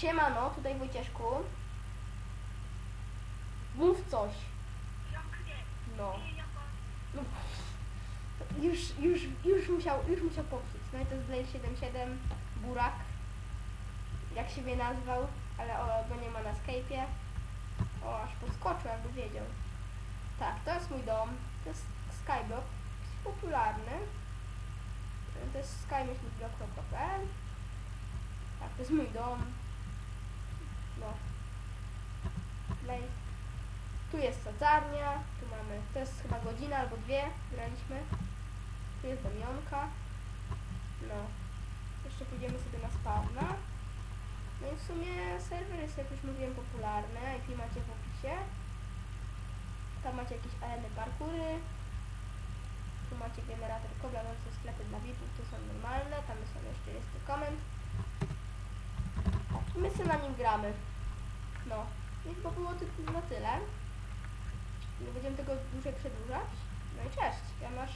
Siemano, tutaj Wojcieszku. Mów coś. No. No. Już, już, już musiał, już musiał popsuć. No i to jest Blaze 77, Burak. Jak siebie nazwał, ale o, go nie ma na Skype'ie. O, aż podskoczył, jakby wiedział. Tak, to jest mój dom. To jest Skyblock. Jest popularny. To jest skymyślnikblock.pl Tak, to jest mój dom. No. Blaze. Tu jest sadzarnia, tu mamy, to jest chyba godzina albo dwie, graliśmy. Tu jest domionka. No. Jeszcze pójdziemy sobie na spawna. No i w sumie serwer jest, jak już mówiłem, popularny. IP macie w opisie. Tam macie jakieś areny parkury. Tu macie generator kobla, no są sklepy dla VIP-ów, to są normalne. Tam są jeszcze jest komend. I my sobie na nim gramy. No. I chyba było tylko na tyle. Nie będziemy tego dłużej przedłużać. No i cześć, ja masz